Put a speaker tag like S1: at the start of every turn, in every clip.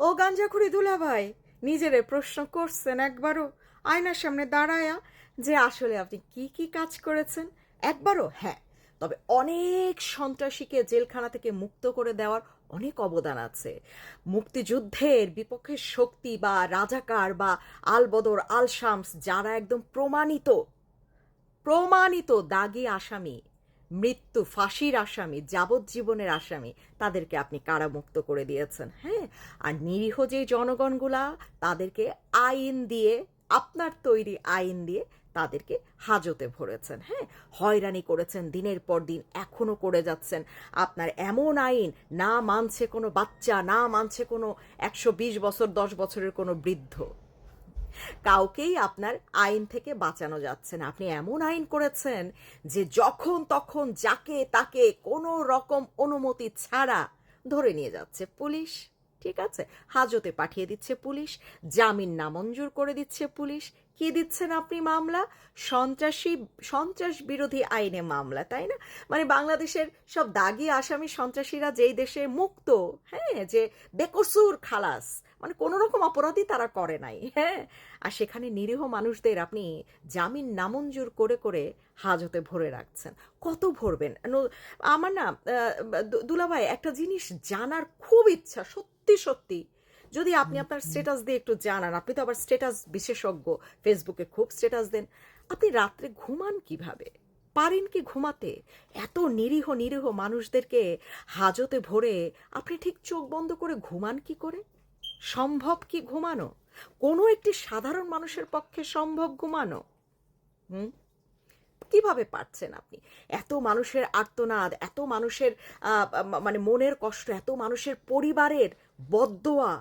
S1: ও গাঞ্জাখুরি দুলাভাই নিজেরে প্রশ্ন করছেন একবারও। আয়নার সামনে দাঁড়ায়া যে আসলে আপনি কি কি কাজ করেছেন? একবারও হ্যাঁ। তবে অনেক সন্ত্রাসীকে জেলখানা থেকে মুক্ত করে দেওয়ার অনেক অবদান আছে। মুক্তিযুদ্ধের বিপক্ষে শক্তি বা রাজাকার বা আলবদর আল শামস, যারা একদম প্রমাণিত প্রমাণিত দাগি আসামি মৃত্যু, ফাঁসির আসামি, যাবজ্জীবনের আসামি তাদেরকে আপনি কারামুক্ত করে দিয়েছেন হ্যাঁ? আর নিরীহ যে জনগণগুলা, তাদেরকে আইন দিয়ে, আপনার তৈরি আইন দিয়ে তাদেরকে হাজতে ভরেছেন হ্যাঁ? হয়রানি করেছেন, দিনের পর দিন এখনও করে যাচ্ছেন। আপনার এমন আইন না মানছে কোনো বাচ্চা, না মানছে কোনো একশো বিশ বছর, দশ বছরের কোনো বৃদ্ধ। কাউকেই আপনার আইন থেকে বাঁচানো যাচ্ছে না। আপনি এমন আইন করেছেন যে যখন তখন যাকে তাকে কোনো রকম অনুমতি ছাড়া ধরে নিয়ে যাচ্ছে পুলিশ, ঠিক আছে? হাজতে পাঠিয়ে দিচ্ছে পুলিশ, জামিন নামঞ্জুর করে দিচ্ছে পুলিশ। কি দিচ্ছেন আপনি মামলা? সন্ত্রাসী, সন্ত্রাস বিরোধী আইনে মামলা, তাই না? মানে বাংলাদেশের সব দাগি আসামি সন্ত্রাসীরা যেই দেশে মুক্ত হ্যাঁ যে বেকসুর খালাস মানে কোনো রকম অপরাধই তারা করে নাই হ্যাঁ? আর সেখানে নিরীহ মানুষদের আপনি জামিন নামঞ্জুর করে করে হাজতে ভরে রাখছেন। কত ভরবেন? আমার না দুলাভাই একটা জিনিস জানার খুব ইচ্ছা সত্যি সত্যি। যদি আপনি আপনার স্ট্যাটাস দিয়ে একটু জানান আপনি তো আবার স্ট্যাটাস বিশেষজ্ঞ ফেসবুকে খুব স্ট্যাটাস দেন। আপনি রাত্রে ঘুমান কীভাবে? পারেন কি ঘুমাতে? এত নিরীহ নিরীহ মানুষদেরকে হাজতে ভরে আপনি ঠিক চোখ বন্ধ করে ঘুমান কি করে? সম্ভব কি ঘুমানো? কোনো একটি সাধারণ মানুষের পক্ষে সম্ভব ঘুমানো? হুম? কীভাবে পারছেন আপনি? এত মানুষের আর্তনাদ, এত মানুষের মানে মনের কষ্ট, এত মানুষের পরিবারের বদদোয়া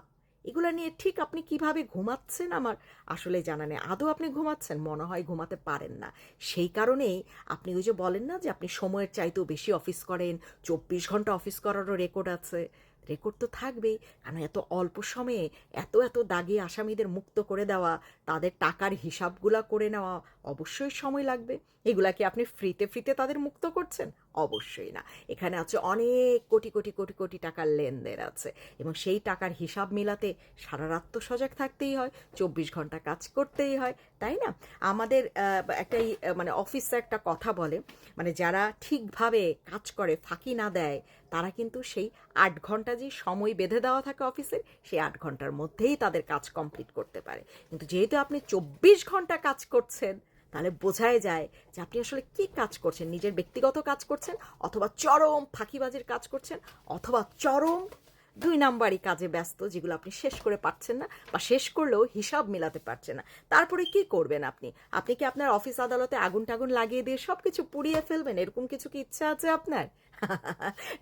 S1: এগুলো নিয়ে ঠিক আপনি কীভাবে ঘুমাচ্ছেন আমার আসলে জানা নেই। আদৌ আপনি ঘুমাচ্ছেন? মনে হয় ঘুমাতে পারেন না। সেই কারণেই আপনি ওই যে বলেন না যে আপনি সময়ের চাইতেও বেশি অফিস করেন, চব্বিশ ঘণ্টা অফিস করারও রেকর্ড আছে। রেকর্ড তো থাকবেই কারণ এত অল্প সময়ে, এত এত দাগি আসামিদের মুক্ত করে দেওয়া, তাদের টাকার হিসাবগুলা করে নেওয়া অবশ্যই সময় লাগবে। এগুলা কি আপনি ফ্রিতে ফ্রিতে তাদের মুক্ত করছেন? অবশ্যই না। এখানে আছে অনেক কোটি কোটি কোটি কোটি টাকার লেনদেন আছে এবং সেই টাকার হিসাব মিলাতে সারা রাত তো সজাগ থাকতেই হয় চব্বিশ ঘণ্টা কাজ করতেই হয় তাই না? আমাদের আহ, একটা মানে অফিসে একটা কথা বলে মানে যারা ঠিকভাবে কাজ করে ফাঁকি না দেয় তারা কিন্তু সেই আট ঘণ্টা যে সময় বেঁধে দেওয়া থাকে অফিসের সেই আট ঘণ্টার মধ্যেই তাদের কাজ কমপ্লিট করতে পারে। কিন্তু যেহেতু আপনি চব্বিশ ঘণ্টা কাজ করছেন তাহলে বোঝাই যায় যে আপনি আসলে কি কাজ করছেন? নিজের ব্যক্তিগত কাজ করছেন অথবা চরম ফাঁকিবাজির কাজ করছেন অথবা চরম দুই নাম্বারই কাজে ব্যস্ত যেগুলো আপনি শেষ করে পারছেন না বা শেষ করলেও হিসাব মেলাতে পারছেন না। তারপরে কি করবেন আপনি? আপনি কি আপনার অফিস আদালতে আগুন টাগুন লাগিয়ে দিয়ে সব কিছু পুড়িয়ে ফেলবেন? এরকম কিছু কি ইচ্ছা আছে আপনার?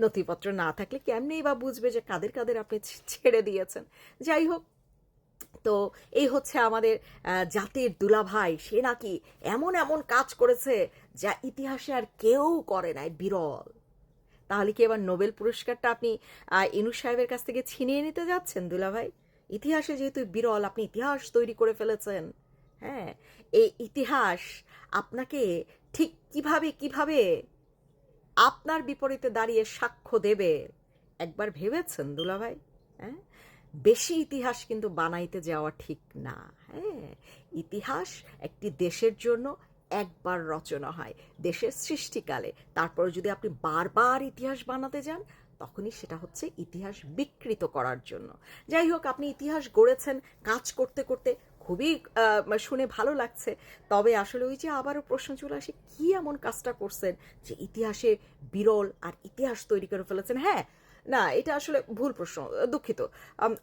S1: নথিপত্র না থাকলে কেমনেই বা বুঝবে যে কাদের কাদের আপনি ছেড়ে দিয়েছেন। যাই হোক তো এই হচ্ছে আমাদের জাতির দুলাভাই। সে নাকি এমন এমন কাজ করেছে যা ইতিহাসে আর কেউ করে নাই, বিরল। তাহলে কি এবার নোবেল পুরস্কারটা আপনি ইনুস সাহেবের কাছ থেকে ছিনিয়ে নিতে যাচ্ছেন, দুলাভাই? ইতিহাসে যেহেতু বিরল, আপনি ইতিহাস তৈরি করে ফেলেছেন। হ্যাঁ এই ইতিহাস আপনাকে ঠিক কীভাবে কীভাবে আপনার বিপরীতে দাঁড়িয়ে সাক্ষ্য দেবে, একবার ভেবেছেন, দুলাভাই? হ্যাঁ? বেশি ইতিহাস কিন্তু বানাইতে যাওয়া ঠিক না হ্যাঁ? ইতিহাস একটি দেশের জন্য একবার রচনা হয়, দেশের সৃষ্টিকালে। তারপর যদি আপনি বারবার ইতিহাস বানাতে যান, তখনই সেটা হচ্ছে ইতিহাস বিকৃত করার জন্য। যাই হোক, আপনি ইতিহাস গড়েছেন, কাজ করতে করতে খুবই শুনে ভালো লাগছে। তবে আসলে ওই যে আবারও প্রশ্ন চলে আসে, কী এমন কাজটা করছেন যে ইতিহাসে বিরল আর ইতিহাস তৈরি করে ফেলেছেন? হ্যাঁ না, এটা আসলে ভুল প্রশ্ন, দুঃখিত।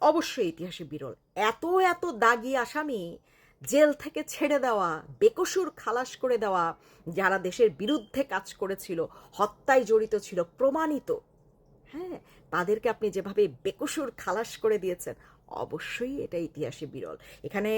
S1: অবশ্যই ইতিহাসে বিরল। এত এত দাগি আসামি জেল থেকে ছেড়ে দেওয়া, বেকসুর খালাস করে দেওয়া, যারা দেশের বিরুদ্ধে কাজ করেছিল, হত্যায় জড়িত ছিল, প্রমাণিত হ্যাঁ? তাদেরকে আপনি যেভাবে বেকসুর খালাস করে দিয়েছেন অবশ্যই এটা ইতিহাসে বিরল। এখানে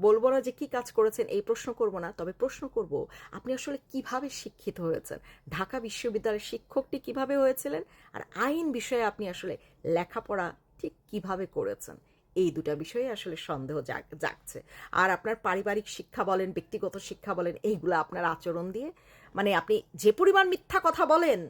S1: বলব না যে কি কাজ করেছেন, এই প্রশ্ন করব না, তবে প্রশ্ন করব, আপনি আসলে কীভাবে শিক্ষিত হয়েছেন? ঢাকা বিশ্ববিদ্যালয়ের শিক্ষকটি কীভাবে হয়েছিলেন? আর আইন বিষয়ে আপনি আসলে লেখাপড়া ঠিক কীভাবে করেছেন? এই দুটা বিষয়ে আসলে সন্দেহ জাগ, জাগছে। আর আপনার পারিবারিক শিক্ষা বলেন, ব্যক্তিগত শিক্ষা বলেন, এইগুলো আপনার আচরণ দিয়ে মানে আপনি যে পরিমাণ মিথ্যা কথা বলেন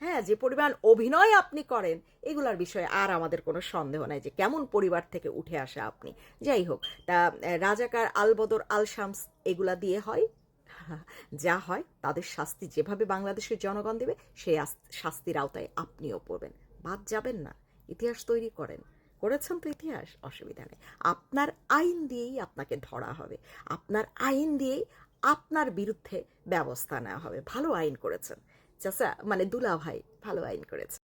S1: হ্যাঁ যে পরিমাণ অভিনয় আপনি করেন, এগুলার বিষয়ে আর আমাদের কোনো সন্দেহ নাই যে কেমন পরিবার থেকে উঠে আসা আপনি। যাই হোক, তা রাজাকার আলবদর আল শামস এগুলা দিয়ে হয়। যা হয়, তাদের শাস্তি যেভাবে বাংলাদেশের জনগণ দেবে, সেই শাস্তির আওতায় আপনিও পড়বেন। বাদ যাবেন না, ইতিহাস তৈরি করেন। করেছেন তো ইতিহাস, অসুবিধা নেই। আপনার আইন দিয়েই আপনাকে ধরা হবে। আপনার আইন দিয়েই আপনার বিরুদ্ধে ব্যবস্থা নেওয়া হবে। ভালো আইন করেছেন। চাচা মানে দুলা ভাই ভালো আইন করেছে।